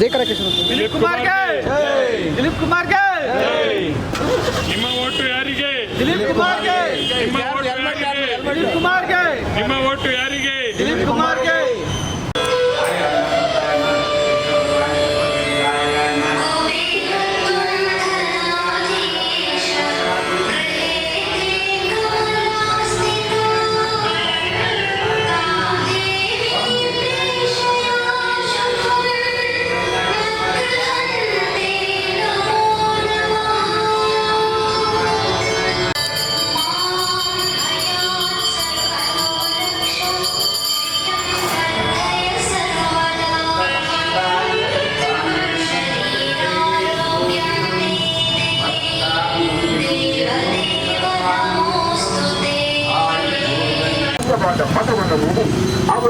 ಜೈ ಕರಕೇಶ್ವರ ದಿಲೀಪ್ ಕುಮಾರ್ಗೆ ದಿಲೀಪ್ ಕುಮಾರ್ಗೆ ನಿಮ್ಮ ಓಟು ಯಾರಿಗೆ? ದಿಲೀಪ್ ಕುಮಾರ್ಗೆ ನಿಮ್ಮ ಓಟು ಯಾರಿಗೆ? ದಿಲೀಪ್ ಕುಮಾರ್ಗೆ ನಿಮ್ಮ ಓಟು ಯಾರಿಗೆ? ದಿಲೀಪ್ ಕುಮಾರ್ಗೆ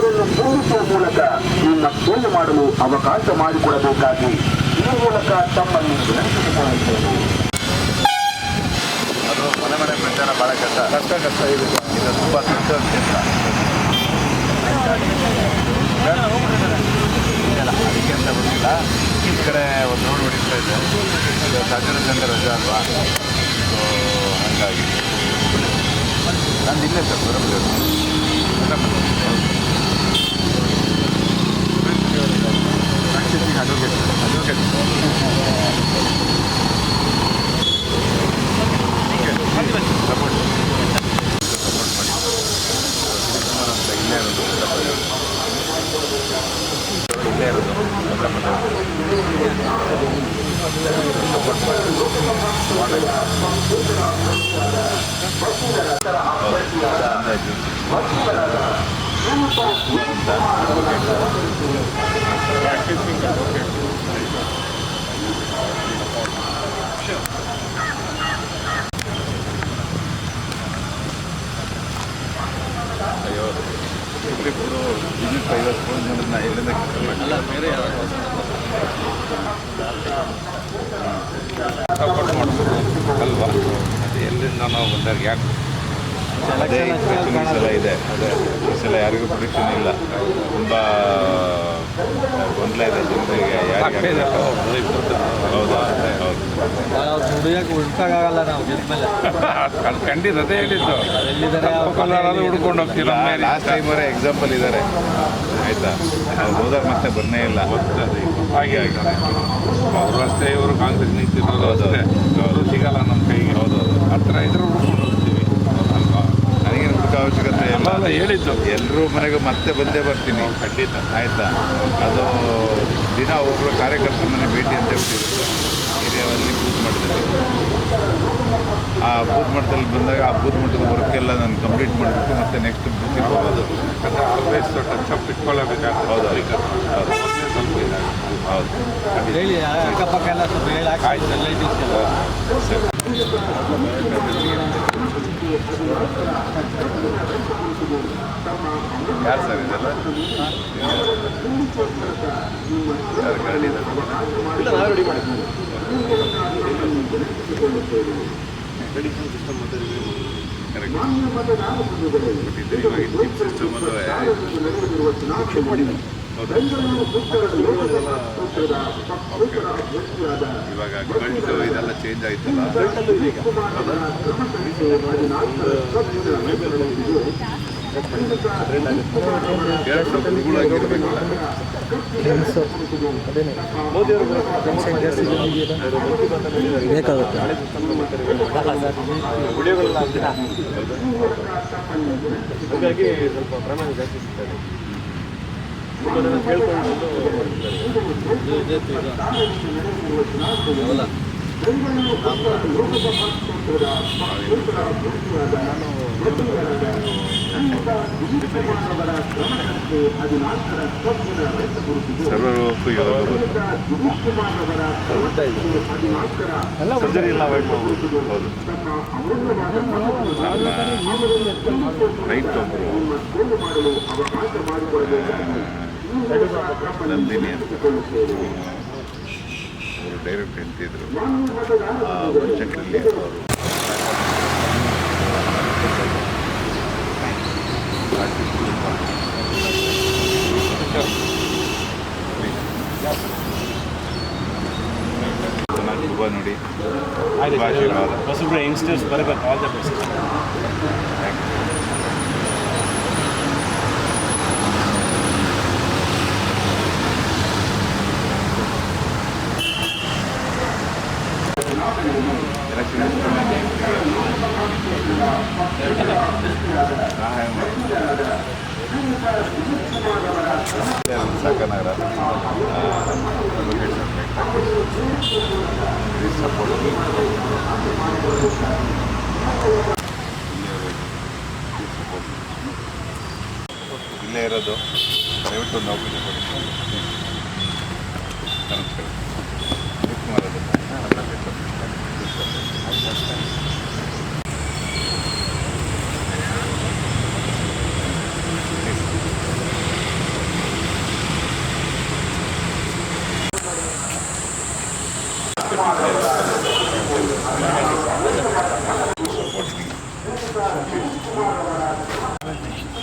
ಅವರನ್ನು ಸೋಲಿಸುವ ಮೂಲಕ ನಿಮ್ಮ ಸೋಲು ಮಾಡಲು ಅವಕಾಶ ಮಾಡಿಕೊಡಬೇಕಾಗಿ ಈ ಮೂಲಕ ತಮ್ಮನ್ನು ವಿನಂತಿಸಿಕೊಳ್ಳುತ್ತೇನೆ ಅದು ಮನೆ ಮನೆ ಪ್ರಚಾರ ಭಾಳ ಕಷ್ಟ. ಕಷ್ಟ ಕಷ್ಟ. ಇದು ಇದು ತುಂಬ ಇಲ್ಲ, ಅದಕ್ಕೆ ಅಂತ ಗೊತ್ತಿಲ್ಲ. ಈ ಕಡೆ ಒಂದು ರೋಡ್ ಹೊಡಿತಾ ಇದೆ ಸಾಗರದಿಂದ ರಜಾ ಅಲ್ವಾ? ಹಾಗಾಗಿ. ನಂದು ಇಲ್ಲೇ ಸರ್ ಬರೋದು ಅಡ್ವೊಕೇಟ್ ಅಡ್ವೊಕೇಟ್ ಸಪೋರ್ಟ್ ಸಪೋರ್ಟ್ ಮಾಡಿ ಸುಮಾರು ಅಂತ ಇಲ್ಲೇ ಇಲ್ಲೇ ಅಂದಾಜು ಅಯ್ಯೋ ಐವತ್ತು ಫೋನ್ ನೋಡಿದ್ನ ಎಲ್ಲಿಂದ ಬೇರೆ ಸಪೋರ್ಟ್ ಮಾಡ್ಬೋದು ಅಲ್ವಾ ಅದು ಎಲ್ಲಿಂದ ನಾವು ಬಂದಾಗ ಯಾಕೆ ಅದೇ ಇದೆ ಅದೇ ಸಲ ಯಾರಿಗೂ ಪ್ರೊಡಿಕ್ಷನ್ ಇಲ್ಲ. ತುಂಬ ಗೆದ್ಮೇಲೆ ಅದು ಖಂಡಿತ ಅದೇ ಹೇಳಿದ್ದು ಹುಡ್ಕೊಂಡು ಎಕ್ಸಾಂಪಲ್ ಇದ್ದಾರೆ ಆಯ್ತಾ ಹೋದಾಗ ಮತ್ತೆ ಬರ್ನೇ ಇಲ್ಲ ಹಾಗೆ ಆಗಿದ್ದಾರೆ ಅವರು ಅಷ್ಟೇ ಇವರು ಕಾಂಗ್ರೆಸ್ ನಿಂತಿರೋದು ಅಷ್ಟೇ ಅವರು ಸಿಗಲ್ಲ ನಮ್ಮ ಕೈಗೆ ಹೌದು ಹೌದು ಹತ್ರ ಇದ್ರೆ ಹುಡ್ಕೊಂಡು ಅವಶ್ಯಕತೆ ಇಲ್ಲ. ಹೇಳಿದ್ದು. ಎಲ್ಲರೂ ಮನೆಗೆ ಮತ್ತೆ ಬಂದೇ ಬರ್ತೀನಿ. ಖಂಡಿತ. ಆಯ್ತಾ? ಅದು ದಿನ ಒಬ್ಬರು ಕಾರ್ಯಕರ್ತರ ಮನೆ ಭೇಟಿ ಅಂತ ಹೇಳ್ತಿದ್ರು. ಹಿರಿಯರಲ್ಲಿ ಬೂತ್ ಮಟ್ಟದಲ್ಲಿ. ಆ ಬೂತ್ ಮಟ್ಟದಲ್ಲಿ ಬಂದಾಗ ಆ ಬೂತ್ ಮಟ್ಟದ ವರ್ಕ್ ಎಲ್ಲ ನಾನು ಕಂಪ್ಲೀಟ್ ಮಾಡಿಬಿಟ್ಟು ಮತ್ತೆ ನೆಕ್ಸ್ಟ್ ಬೂತಿಗೆ ಹೋಗೋದು. ಟಚ್ ಇಟ್ಕೊಳ್ಳಬೇಕಾಗ್ತದೆ ಹೌದು. ಸ್ವಲ್ಪ ಇದಾಗುತ್ತೆ. ಹೌದು. ಹೇಳಿ ಅಕ್ಕಪಕ್ಕ ಎಲ್ಲ ಸ್ವಲ್ಪ ಹೇಳಿ ರಿಲೇಟಿವ್ಸ್ ಎಲ್ಲ ಸರಿ ಯಾರು ಸರ್ ಇದೆಲ್ಲ? ಯಾರು ಗಾಡಿ ಸಿಸ್ಟಮ್ ಅಂದರೆ ಹೌದಾ ಇವಾಗ ಗಂಟು ಇದೆಲ್ಲ ಚೇಂಜ್ ಆಯ್ತಲ್ಲ ಎರಡು ಗುರುಗಳಾಗಿರ್ಬೇಕಲ್ಲ ಹಾಗಾಗಿ ಸ್ವಲ್ಪ ಪ್ರಮಾಣ ಜಾಸ್ತಿ ಸಿಗ್ತದೆ. ಅದನ್ನು ಕೇಳ್ಕೊಂಡು ಸರ್ವರೋಪು ಯೋಗ ಸರ್ಜರಿ ಎಲ್ಲ ಅವಾಯ್ಡ್ ಮಾಡ್ಬೋದು ಹೌದು ರೈಟ್ ಒಬ್ಬರು ನಂದಿನಿ ಅಂತ ಅವರು ಡೈರೆಕ್ಟ್ ಹೇಳ್ತಿದ್ರು ಆ ಬಜೆಟ್ನಲ್ಲಿ ಅವರು ಶುಭ ನೋಡಿ ಆಶೀರ್ವಾದ ಹೊಸಬ್ರು ಯಂಗ್ಸ್ಟರ್ಸ್ ಬರಬೇಕು all the best thank you election ಸಹಾಯ ಮಾಡಿ ಸಾಕನಗರ ಸಪೋರ್ಟ್ ಇಲ್ಲೇ ಇರೋದು ದಯವಿಟ್ಟು ಒಂದು ಅವಕಾಶ ಕೊಡಿ ನಮಸ್ಕಾರ ಶಿವಕುಮಾರ್ ಅದು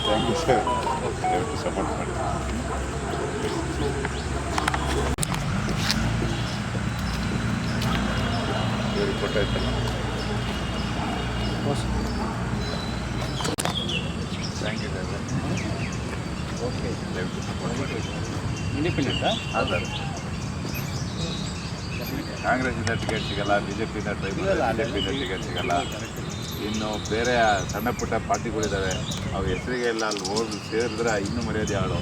ಥ್ಯಾಂಕ್ ಯು ಸರ್ ದಯವಿಟ್ಟು ಸಪೋರ್ಟ್ ಮಾಡಿ ಇವ್ರಿಗೆ ಕೊಟ್ಟಾಯ್ತಲ್ಲ ಥ್ಯಾಂಕ್ ಯು ಸರ್ ಓಕೆ ದಯವಿಟ್ಟು ಸಪೋರ್ಟ್ ಮಾಡಿ ಇಂಡಿಪೆಂಡೆಂಟಾ ಆಧಾರ್ ಕಾಂಗ್ರೆಸ್ಸಿಂದ ಟಿಕೆಟ್ ಸಿಗಲ್ಲ ಬಿ ಜೆ ಪಿಯಿಂದ ಟ್ರೈ ಬಿ ಜೆ ಪಿಯಿಂದ ಟಿಕೆಟ್ ಸಿಗಲ್ಲ. ಇನ್ನು ಬೇರೆ ಸಣ್ಣ ಪುಟ್ಟ ಪಾರ್ಟಿಗಳಿದ್ದಾವೆ ಅವು ಹೆಸರಿಗೆ ಎಲ್ಲ ಅಲ್ಲಿ ಹೋಗಿ ಸೇರಿದ್ರೆ ಇನ್ನೂ ಮರ್ಯಾದೆ ಆಳು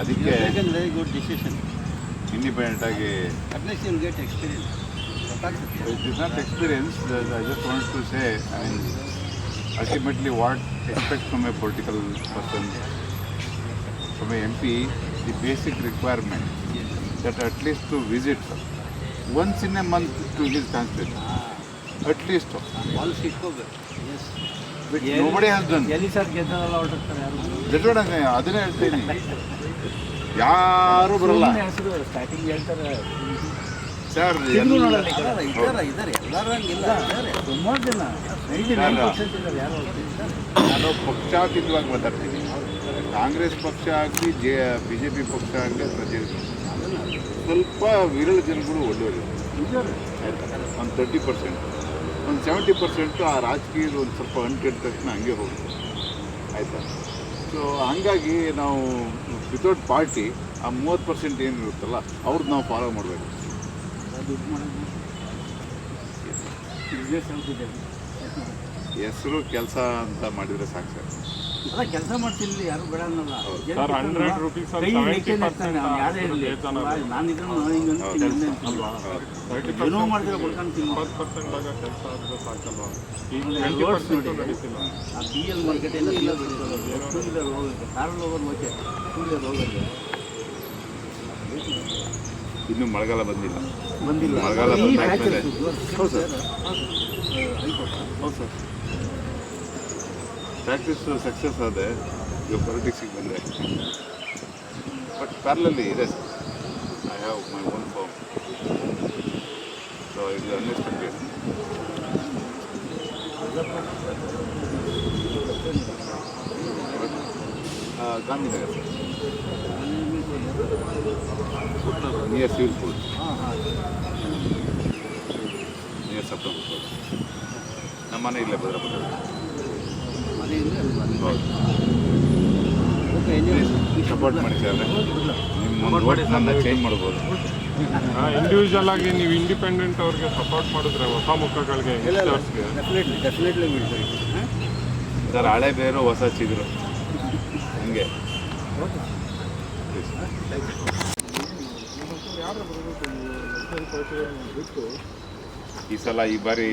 ಅದಕ್ಕೆ ವೆರಿ ಗುಡ್ ಡಿಸಿಷನ್ ಇಂಡಿಪೆಂಡೆಂಟ್ ಆಗಿ at least you get experience it is not experience I just want to say I mean ultimately what expect from a political person from a M P the basic requirement that at least to visit once in a month to his constituency. At least, ಸಿಕ್ಕೋಬೇಕು yes which nobody has done. ಎಲ್ಲಿ sir ಗೆದ್ದಲ್ಲ I'm saying. ಅದನ್ನೇ ಹೇಳ್ತೀನಿ. ಯಾರು ಬರಲ್ಲ. ಹೆಸರು starting ಹೇಳ್ತಾರೆ. Sir ಇದ್ದಾರೆ. ಇದ್ದಾರೆ. ಎಲ್ಲರೂ ಹಂಗಿಲ್ಲ ಇದ್ದಾರೆ. ಸುಮಾರು ಜನ. ನೈನ್ ಪಕ್ಷಾತೀತವಾಗಿ ಮಾತಾಡ್ತೀನಿ. ಕಾಂಗ್ರೆಸ್ ಪಕ್ಷ ಆಗಲಿ ಜೆ ಬಿ ಜೆ ಪಿ ಪಕ್ಷ ಆಗಲಿ ಪ್ರಜೆ ಸ್ವಲ್ಪ ವಿರಳ ಜನಗಳು ಒಳ್ಳೆಯವರು. ಒಂದು ತರ್ಟಿ ಪರ್ಸೆಂಟ್ ಒಂದು ಸೆವೆಂಟಿ ಪರ್ಸೆಂಟು ಆ ರಾಜಕೀಯದ ಒಂದು ಸ್ವಲ್ಪ ಅಂಟಿದ ತಕ್ಷಣ ಹಂಗೆ ಹೋಗುತ್ತೆ. ಆಯಿತಾ? ಸೊ ಹಂಗಾಗಿ ನಾವು ವಿತೌಟ್ ಪಾರ್ಟಿ ಆ ಮೂವತ್ತು ಪರ್ಸೆಂಟ್ ಏನಿರುತ್ತಲ್ಲ ಅವ್ರದ್ದು ನಾವು ಫಾಲೋ ಮಾಡಬೇಕು. ಹೆಸರು ಕೆಲಸ ಅಂತ ಮಾಡಿದರೆ ಸಾಕು ಸರ್. ಅಲ್ಲ ಕೆಲಸ ಮಾಡ್ತಿರ್ಲಿ ಯಾರು ಬೇಡ ಅನ್ನಲ್ಲ ಸರ್ Sir, 100 ಬಿಟ್ಕೊಂಡು rupees ಕೈ ಅಲ್ಲಿ ಹಿಡಿಕೆ 70% ಇರ್ತಾನೆ, ಅವ್ನು ಯಾರೇ ಇರಲಿ. ನಾನು ಹಿಂಗೆ ಅಂತೀನಿ ಅಂತೀನಿ. ಏನೋ ಮಾಡಿದ್ರೆ ಕೊಡ್ಕೊಂತೀನಿ ಇಪ್ಪತ್ತು ಪರ್ಸೆಂಟ್ ಆಗ ಕೆಲಸ ಆದ್ರೆ ಸಾಕಲ್ವಾ? ಈಗ ಆಮೇಲೆ ಟ್ವೆಂಟಿ ನೋಡಿ. ನಡೀತಿಲ್ಲ. ಆ ಬಿ ಎಲ್ ಮಾರ್ಕೆಟ್ ಎಲ್ಲ ಇಲ್ಲ ಟೂ ವೀಲರ್ ಹೋಗುತ್ತೆ ಕಾರಲ್ಲಿ ಹೋಗೋದು ಓಕೆ ಟೂ ವೀಲರ್ ಹೋಗೋದು ಇನ್ನೂ ಮಳೆಗಾಲ ಬಂದಿಲ್ಲ. ಬಂದಿಲ್ಲ. ಮಳೆಗಾಲ ಬಂದ ಹೌದು. ಸರ್. ಹೌದು ಸರ್. ಪ್ರಾಕ್ಟೀಸ್ ಸಕ್ಸಸ್ ಆದರೆ ಈಗ ಪೊಲಿಟಿಕ್ಸಿಗೆ ಬಂದೆ ಬಟ್ ಪ್ಯಾರ್ಲಲ್ಲಿ ಇದೆ I have my own farm so is unexpected Gandhinagar near civil food near ಸಪ್ತಮ್ ನಮ್ಮ ಮನೆ ಇಲ್ಲೇ ಭದ್ರಪುರ ಮನೆಯಿಂದ ಅಲ್ಲಿ ಬಂದು ಹೌದು ಓಕೆ ಎಂಜಾಯ್ ಸಪೋರ್ಟ್ ಮಾಡಿ ಸರ್. ನಿಮ್ಮ ಒಂದು vote ನನ್ನ ಚೇಂಜ್ ಮಾಡ್ಬೋದು. ಇಂಡಿವಿಜುವಲ್ ಆಗಿ ನೀವು ಇಂಡಿಪೆಂಡೆಂಟ್ ಅವ್ರಿಗೆ ಸಪೋರ್ಟ್ ಮಾಡಿದ್ರೆ ಹೊಸ ಮುಖಗಳಿಗೆ ಸರ್. ಹಳೆ ಬೇರು ಹೊಸ ಚಿಗುರು. ಹಂಗೆ. ಈ ಸಲ ಈ ಬಾರಿ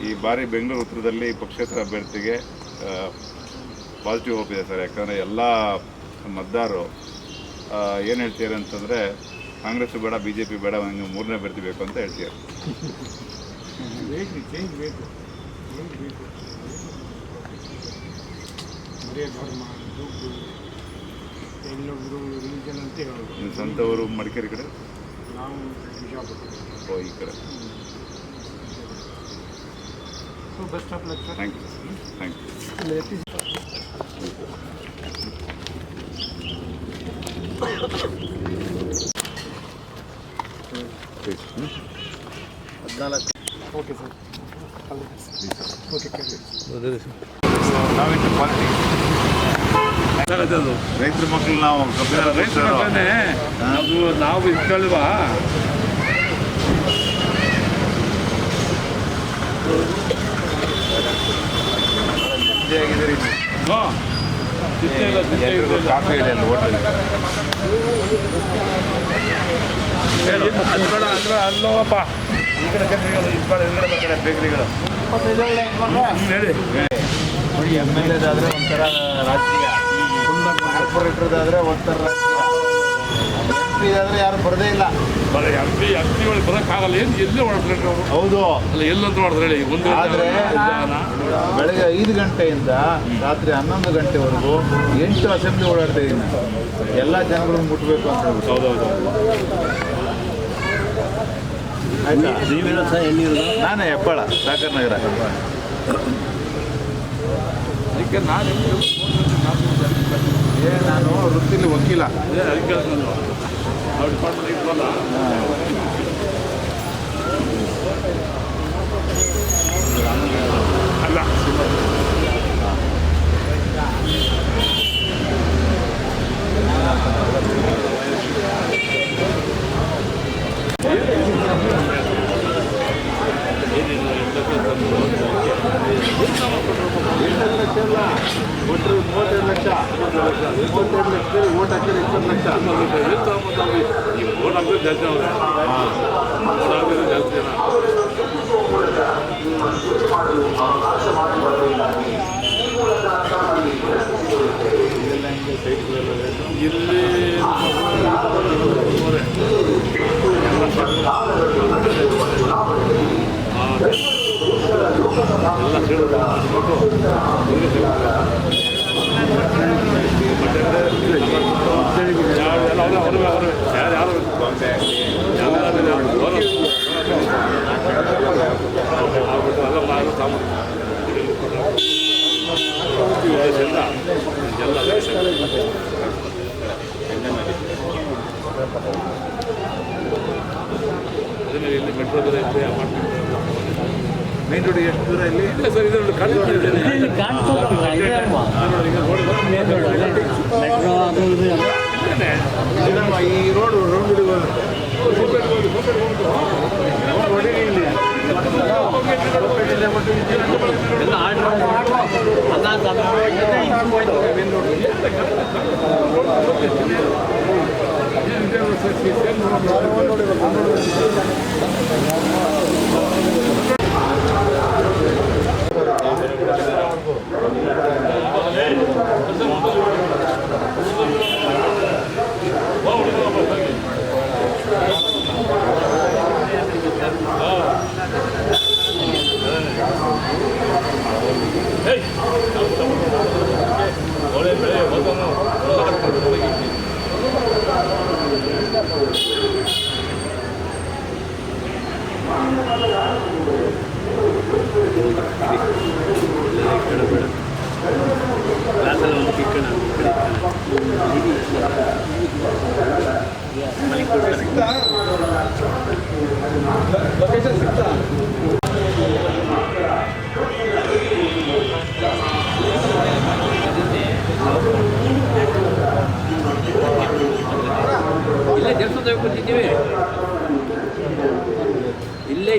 ಈ ಬಾರಿ ಬೆಂಗಳೂರು ಉತ್ತರದಲ್ಲಿ ಪಕ್ಷೇತರ ಅಭ್ಯರ್ಥಿಗೆ ಪಾಸಿಟಿವ್ ಹೋಗಿದೆ ಇದೆ ಸರ್. ಯಾಕಂದರೆ ಎಲ್ಲ ಮತದಾರರು ಏನು ಹೇಳ್ತೀರಿ ಅಂತಂದರೆ ಕಾಂಗ್ರೆಸ್ ಬೇಡ ಬಿ ಜೆ ಪಿ ಬೇಡ ನನಗೆ ಮೂರನೇ ಅಭ್ಯರ್ಥಿ ಬೇಕು ಅಂತ ಹೇಳ್ತೀರಿ ಸಂತವರು ಸ್ವಂತವರು ಮಡಿಕೇರಿ ಕಡೆ? ನಾವು ಓ ಈ ಕಡೆ. So best of luck sir thank you thank you ನಾವಿಂತ politics ರೈತರ ಮಕ್ಕಳು ನಾವು ಕಬ್ಬಿನ ರೈತರ. ನಾವು ನಾವು ಇಟ್ಕೊಳ್ವಾ ಆಗಿದ್ದೀರಿ ಹಾಂ ತಿಂದೇ ಇಲ್ಲ ತಿಂದೇ ಎಲ್ರಿಗೂ ಇಲ್ಲ ಕಾಫಿ ಇದೆ ಅಲ್ಲಿ ಹೋಟೆಲ್ ಹೇಳು, ಅದು ಬೇಡ ಅಂದ್ರೆ ಅಲ್ಲೋಪ್ಪ ಈ ಕಡೆ ಬೇಕರಿಗಳು ಈ ಕಡೆ ಈ ಕಡೆ ಬರ್ತಾರೆ ಬೇಕರಿಗಳು. ಹ್ಮ್, ಹೇಳಿ. ನೋಡಿ ಎಂ ಎಲ್ ಎದಾದ್ರೆ ಒಂಥರ ರಾಜಕೀಯ. ಕಾರ್ಪೊರೇಟರ್ದಾದ್ರೆ ಒಂಥರ ರಾಜಕೀಯ. ಎಂ ಆದ್ರೆ ಯಾರು ಬರದೇ ಇಲ್ಲ. ಬರ ಎಂ ಪಿ ಎಂ ಪಿ ಒಳಗೆ ಬರೋಕ್ಕಾಗಲ್ಲ ಏನು ಎಲ್ಲೇ ಹೊಡೆದ್ರೆ ಅವರು ಹೌದು. ಅಲ್ಲ ಎಲ್ಲಂತ ಮಾಡಿದ್ರೆ ಹೇಳಿ. ಒಂದು ಆದ್ರೆ ಬೆಳಗ್ಗೆ ಐದು ಗಂಟೆಯಿಂದ ರಾತ್ರಿ ಹನ್ನೊಂದು ಗಂಟೆವರೆಗೂ ಎಂಟು ಅಸೆಂಬ್ಲಿ ಓಡಾಡ್ತಾ ಇದ್ದೀನಿ. ಎಲ್ಲ ಜನಗಳನ್ನು ಮುಟ್ಟಬೇಕು ಅಂತ ಹೇಳ್ಬಿಟ್ಟು. ಹೌದೌದು. ಆಯ್ತಾ? ನೀವಿರೋ ಸಹ ಎಲ್ಲಿರೋದು ನಾನೇ ಹೆಬ್ಬಾಳ ಸಾಕರ್ ನಗರ. ಅದಕ್ಕೆ ನಾನು ಏ ನಾನು ವೃತ್ತಿಲಿ ವಕೀಲ. ಅಲ್ಲ ಎಂಟತ್ತು ಲಕ್ಷ ಅಲ್ಲ ಒಟ್ಟು ಮೂವತ್ತೆರಡು ಲಕ್ಷ ಮೂವತ್ತೆರಡು ಲಕ್ಷದಲ್ಲಿ ಓಟ್ ಹಾಕಿದ್ರೆ ಇಪ್ಪತ್ತು ಲಕ್ಷ ಈ ಓಟ್ ಹಾಕಿದ್ರೆ ಜಾಸ್ತಿ ಅವ್ರೆ ಓಟ್ ಹಾಕಿದ್ರೆ ಜಾಸ್ತಿ ಜನ ಇಲ್ಲಿ ಎಲ್ಲ ಸೇರಿದ್ರು ಎಲ್ಲ ಅವ್ರೆ ಅವ್ರೆ ಅವ್ರೆ ಯಾರು ಯಾರು ಎಲ್ಲ ಮಾಡಿ ಸಾಮಾನು ಅದನ್ನೇ ಇಲ್ಲಿ ಮೆಟ್ರೋ ಬೆಲೆ ಇದೆ ಅಪಾರ್ಟ್ಮೆಂಟ್ ಮೇನ್ ರೋಡ್ ಎಷ್ಟು ದೂರ ಇಲ್ಲಿ? ಇಲ್ಲ ಸರ್ ಇದೊಂದು. ನಮ್ಮ ಈ ರೋಡ್ ರೌಂಡ್ ಎಲ್ಲ ಆರ್ಡ್ರ್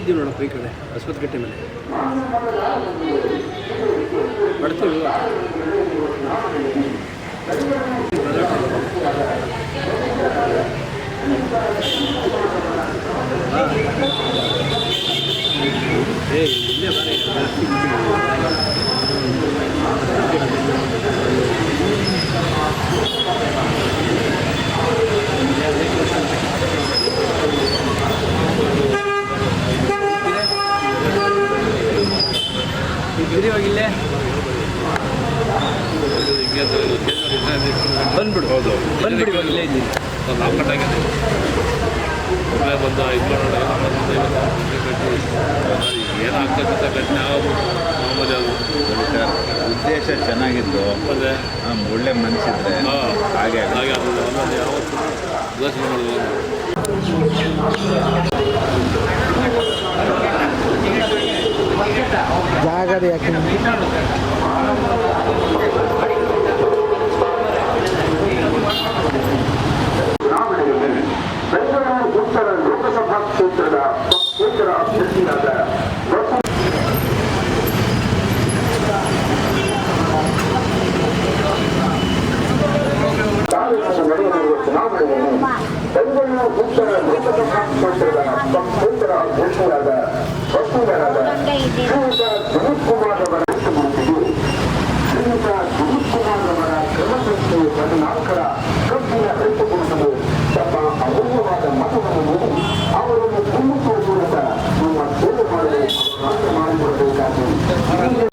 ಇದ್ದೀವಿ ನೋಡಪ್ಪ ಈ ಕಡೆ ಹೊಸಪತ್ಕಟ್ಟೆ ಮೇಲೆ ಬರ್ತೀವಿ ಏ ಇಲ್ಲೇ ಬರೀ ಇಲ್ಲೇ. ಬಂದ್ಬಿಡು. ಹೌದು ಬಂದ್ಬಿಡಿ ಇವಾಗ ಇಲ್ಲೇ ಇದ್ದೀನಿ. ನಾಲ್ಕು ಗಂಟೆ ಆಗಿದೆ ಬಂದು ಏನಾಗ್ತಕ್ಕಂಥ ಘಟನೆ ಮಾಮೂಲಿ ಅದು ಉದ್ದೇಶ ಚೆನ್ನಾಗಿದ್ದು ಆ, ಒಳ್ಳೆ ಮನಸ್ಸಿದ್ರೆ ಹಾಗೆ ಹಾಗೆ ಅದು ಯಾವತ್ತು ಯೋಚನೆ ಜಾಗದ ಯಾಕೆ ಚುನಾವಣೆಯಲ್ಲಿ ಬೆಂಗಳೂರು ಉತ್ತರ ಲೋಕಸಭಾ ಕ್ಷೇತ್ರದ ಪಕ್ಷೇತರ ಅಭ್ಯರ್ಥಿಯಾದ ವಸು ತಾಲೂಕಿನ ನಡೆಯಲಿರುವ ಚುನಾವಣೆಯಲ್ಲಿ ಬೆಂಗಳೂರು ಉತ್ತರ ಲೋಕಸಭಾ ಕ್ಷೇತ್ರದ ಪಕ್ಷೇತರ ಅಭ್ಯರ್ಥಿಯಾದ ವಕೀಲರಾದ ಶ್ರೀಯುತ ದಿಲೀಪ್ ಕುಮಾರ್ ಅವರ ಮುಖ್ಯಮಂತ್ರಿಯು ಶ್ರೀಯುತ ದಿಲೀಪ್ ಕುಮಾರ್ ಅವರ ಕ್ರಮಸಂಖ್ಯೆ ಹದಿನಾಲ್ಕರ ಕಬ್ಬಿನ ರೈತಗೊಳಿಸಲು ತಮ್ಮ ಅಮೂಲ್ಯವಾದ ಮತವನ್ನು ನೀಡಿ ಅವರನ್ನು ಗೆಲ್ಲಿಸುವ ಮೂಲಕ ನಿಮ್ಮ ಸೇವೆ ಮಾಡಲು ಮಾಡಿಕೊಡಬೇಕಾಗಿ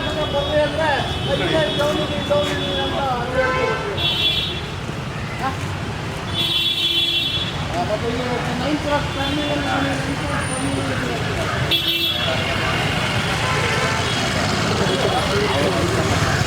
ಹೊಸಬ್ರಿಗೆ ಅವಕಾಶ ಮಾಡಿಕೊಡ್ಬೇಕಮ್ಮ ಈ ಸತಿ. ಕಮ್ಮಿ ಮಾಡಿ ಹೇಳ್ರಿ ಬರ್ತೀರಾ ಹೌದು ಮೇಡಮ್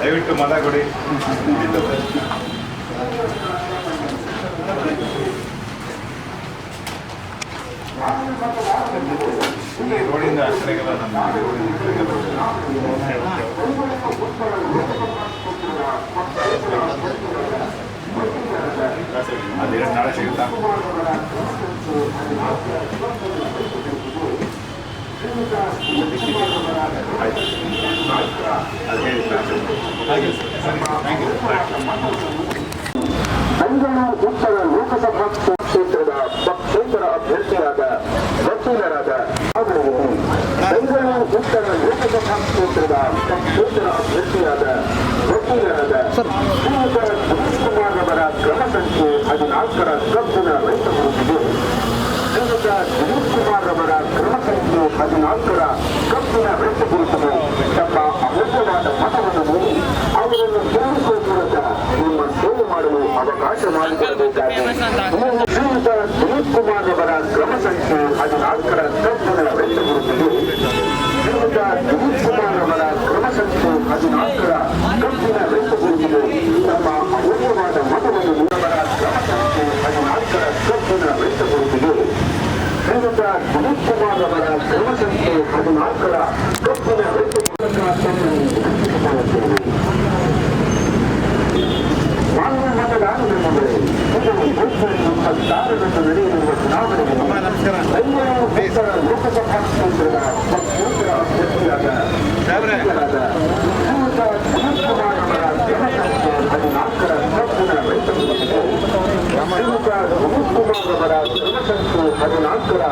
ದಯವಿಟ್ಟು ಮತ ರೋಡಿಂದ ಆ ನಮ್ಮ ಅದೇನು ನಾಳೆ ಸಿಗುತ್ತಾ ಆಯ್ತು ಅದು ಹೇಳಿ ಹಾಗೆ ಸರಿ ಥ್ಯಾಂಕ್ ಯು ಬೆಂಗಳೂರು ಉತ್ತರ ಲೋಕಸಭಾ ಕ್ಷೇತ್ರದ ಪಕ್ಷೇತರ ಅಭ್ಯರ್ಥಿಯಾದ ವಕೀಲರಾದ ಆಗಲೂರು ಬೆಂಗಳೂರು ಉತ್ತರ ಲೋಕಸಭಾ ಕ್ಷೇತ್ರದ ಪಕ್ಷೇತರ ಅಭ್ಯರ್ಥಿಯಾದ ವಕೀಲರಾದ ಶ್ರೀಯುತ ಸುರೇಶ್ ಕುಮಾರ್ ಅವರ ಕ್ರಮ ಸಂಖ್ಯೆ ಹದಿನಾಲ್ಕರ ಕಬ್ಬಿನ ರೈತ ಗುರುತಿಗೆ ಶ್ರೀಯುತ ಸುರೇಶ್ ಕುಮಾರ್ ಅವರ ಕ್ರಮ ಸಂಖ್ಯೆ ಹದಿನಾಲ್ಕರ ಕಬ್ಬಿನ ರೈತ ಗುರುತಿಗೆ ತಮ್ಮ ಅಮೂಲ್ಯವಾದ ಮತವನ್ನು ನೀಡಿ ಅವರನ್ನು ಗೆಲ್ಲಿಸುವ ಮೂಲಕ ನಿಮ್ಮ ಸೇವೆ ಮಾಡಲು ಅವಕಾಶ ಮಾಡಿಕೊಡಬೇಕಾಗಿ ಶ್ರೀಯುತ ಸುನೀತ್ ಕುಮಾರ್ ಅವರ ಕ್ರಮ ಸಂಖ್ಯೆ ಹದಿನಾಲ್ಕರ ಕಬ್ಬಿನ ರೈತ ಗುರುತಿಗೆ ಶ್ರೀಯುತ ಸುನೀತ್ ಕುಮಾರ್ ಅವರ ಕ್ರಮ ಸಂಖ್ಯೆ ಹದಿನಾಲ್ಕರ ಕಬ್ಬಿನ ರೈತ ಗುರುತಿಗೆ ತಮ್ಮ ಅಮೂಲ್ಯವಾದ ಮತವನ್ನು ನೀಡವರ ಕ್ರಮ ಸಂಖ್ಯೆ ಹದಿನಾಲ್ಕರ ಕಬ್ಬಿನ ರೈತ ಗುರುತಿಗೆ ಶ್ರೀಯುತ ಸುನೀತ್ ಕುಮಾರ್ ಅವರ ಕ್ರಮ ಸಂಖ್ಯೆ ಹದಿನಾಲ್ಕರ ಕಬ್ಬಿನ ರೈತ ಮೂಲಕ ತಮ್ಮನ್ನು ವಿನಂತಿಸಿಕೊಳ್ಳುತ್ತೇವೆ ಮಾನ್ಯ ಮತದಾರರೇ ಇದು ಫೆಬ್ರವರಿ ಇಪ್ಪತ್ತಾರರಂದು ನಡೆಯಲಿರುವ ಚುನಾವಣೆಗೆ ಬೆಂಗಳೂರು ಉತ್ತರ ಲೋಕಸಭಾ ಕ್ಷೇತ್ರದ ಪಕ್ಷೇತರ ಅಭ್ಯರ್ಥಿಯಾದ ಶಾಸಕರಾದ ಶ್ರೀಯುತ ಸುನೀಲ್ ಕುಮಾರ್ ಅವರ ಕ್ರಮ ಸಂಖ್ಯೆ ಹದಿನಾಲ್ಕರ ಕಬ್ಬಿನ ರೈತ ಗುರುತಿಗೆ ಶ್ರೀಯುತ ಸುನೀಲ್ ಕುಮಾರ್ ಅವರ ಕ್ರಮ ಸಂಖ್ಯೆ ಹದಿನಾಲ್ಕರ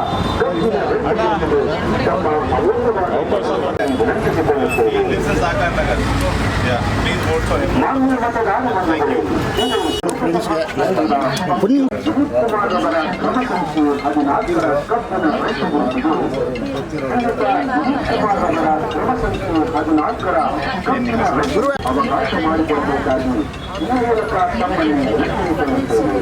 ಕಬ್ಬಿನ ರೈತ ಗುರುತಿಗೆ ತಮ್ಮ ಅಮೂಲ್ಯವಾದ ಮತವನ್ನು ವಿನಂತಿಸಿಕೊಳ್ಳುತ್ತೇವೆ ಪ್ಲೀಸ್ ವೋಟ್ ಫಾರ್ ಮಾನ್ಯ ಮತದಾರರೇ ಇದು ಶಿವಕುಮಾರ್ ಅವರ ಕ್ರಮ ಸಂಖ್ಯೆ ಹದಿನಾಲ್ಕರ ಕಬ್ಬನ ರೈತ ಗುರುತಿಗೆ ಶ್ರೀಯುತ ಶಿವಕುಮಾರ್ ಅವರ ಕ್ರಮ ಸಂಖ್ಯೆ ಹದಿನಾಲ್ಕರ ಕಬ್ಬಿನ ರೈತ ಅವಕಾಶ ಮಾಡಿಕೊಡಬೇಕಾಗಿ ಈ ಮೂಲಕ ತಮ್ಮಲ್ಲಿ ವಿನಂತಿಸಿಕೊಳ್ಳುತ್ತೇವೆ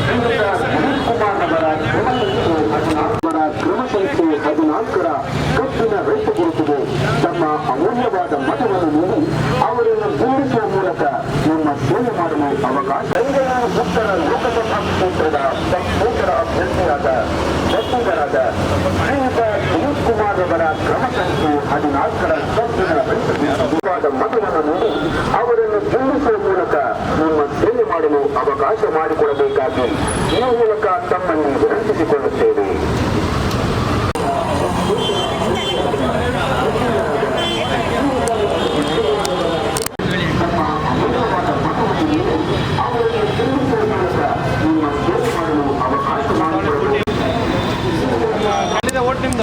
ಶ್ರೀಯುತ ಶಿವಕುಮಾರ್ ಅವರ ಕ್ರಮ ಸಂಖ್ಯೆ ಹದಿನಾಲ್ಕರ ಕ್ರಮ ಸಂಖ್ಯೆ ಹದಿನಾಲ್ಕರ ಕಬ್ಬಿನ ರೈತ ಗುರುತಿಗೆ ತಮ್ಮ ಅಮೂಲ್ಯವಾದ ಮತವನ್ನು ನೀಡಿ ಅವರನ್ನು ಗೆಲ್ಲಿಸುವ ಮೂಲಕ ನಿಮ್ಮ ಸೇವೆ ಮಾಡಲು ಅವಕಾಶ ಬೆಂಗಳೂರು ಉತ್ತರ ಲೋಕಸಭಾ ಕ್ಷೇತ್ರದ ಪಕ್ಷೇತರ ಅಭ್ಯರ್ಥಿಯಾದ ವಕೀಲರಾದ ಶ್ರೀಯುತ ಸುನೀತ್ ಕುಮಾರ್ ಅವರ ಕ್ರಮ ಸಂಖ್ಯೆ ಹದಿನಾಲ್ಕರ ರೈತ ಗುರುತಿಗೆ ಮತವನ್ನು ನೀಡಿ ಅವರನ್ನು ಗೆಲ್ಲಿಸುವ ಮೂಲಕ ನಿಮ್ಮ ಸೇವೆ ಮಾಡಲು ಅವಕಾಶ ಮಾಡಿಕೊಡಬೇಕಾಗಿ ಈ ಮೂಲಕ ತಮ್ಮನ್ನು ವಿನಂತಿಸಿಕೊಳ್ಳುತ್ತೇವೆ ಓಟ್ ಗೆಲ್ಲಿಸುವ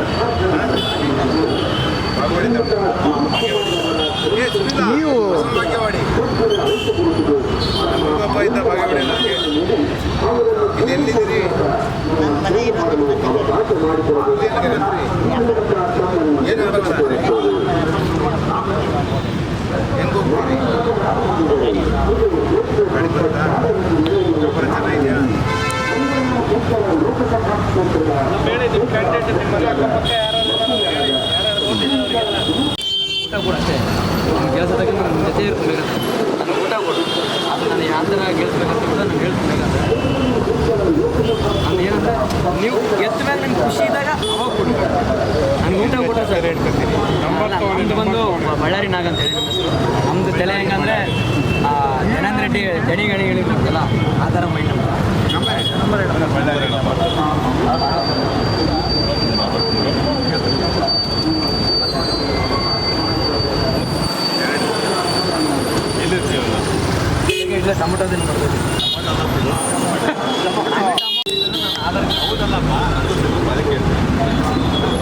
ನೀವು ಇದ್ದ ಭಾಗವಡೆ ನನಗೆ ಇದು ಎಲ್ಲಿದ್ದೀರಿ ಏನು ಹೆಂಗೆ ಹೋಗ್ತೀರಿ ಗಾಡಿ ಬರುತ್ತಾ ವ್ಯಾಪಾರ ಚೆನ್ನಾಗಿದೆಯಾ ಬೇಡ ನಿಮ್ಮ ಕ್ಯಾಂಡಿಡೇಟ್ ನಿಮ್ಮಲ್ಲಿ ಅಕ್ಕಪಕ್ಕ ಯಾರು ಊಟ ಕೂಡ ಅಷ್ಟೇ ನಮ್ಮ ಕೆಲಸ ತಗೊಂಡು ನಮ್ಮ ಜೊತೆ ಇರ್ಬೇಕಂತ ನನಗೆ ಊಟ ಕೊಡು. ಅದು ನಾನು ಯಾವ ಥರ ಗೆಲ್ಸ್ಬೇಕಂತ ಕೂಡ ನಾನು ಹೇಳ್ಬೇಕಂತ ನಾನು ಏನಂದ್ರೆ ನೀವು ಗೆಸ್ಟ್ ಮೇಲೆ ನಿಮ್ಗೆ ಖುಷಿ ಇದ್ದಾಗ ಅವಾಗ ಕೊಡು. ನನಗೆ ಊಟ ಕೂಡ ಸರ್ ಹೇಳ್ಕೊಡ್ತೀನಿ ನಮ್ಮ ನಮ್ದು ಬಂದು ಬಳ್ಳಾರಿ ನಾಗ ಅಂತ ಹೇಳಿ ನಮ್ಮದು ತಲೆ ಹೆಂಗಂದ್ರೆ ಆ, ರೆಡ್ಡಿ ರೆಡ್ಡಿ ಜಡಿ ಗಣಿಗಳಿರ್ತಲ್ಲ ಆ ಥರ ಮೈಂಡ್ ನಂಬರ್ ಬಳ್ಳಾರಿ ಇಲ್ಲ ಟೊಮೊಟೊದಲ್ಲಿ ಬರ್ಬೋದು ಅದಕ್ಕೆ ಇವತ್ತು ಇದ್ದಾರೆ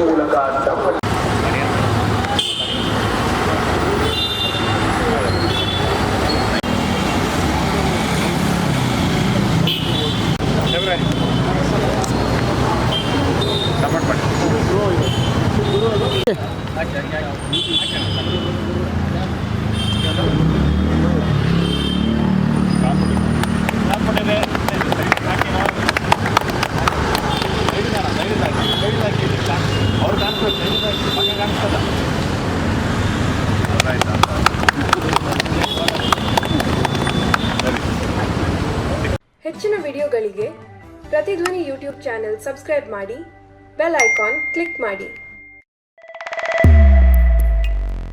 ಮೂಲಕ ತಮ್ಮ ಸಬ್ಸ್ಕ್ರೈಬ್ ಮಾಡಿ ಬೆಲ್ ಐಕಾನ್ ಕ್ಲಿಕ್ ಮಾಡಿ.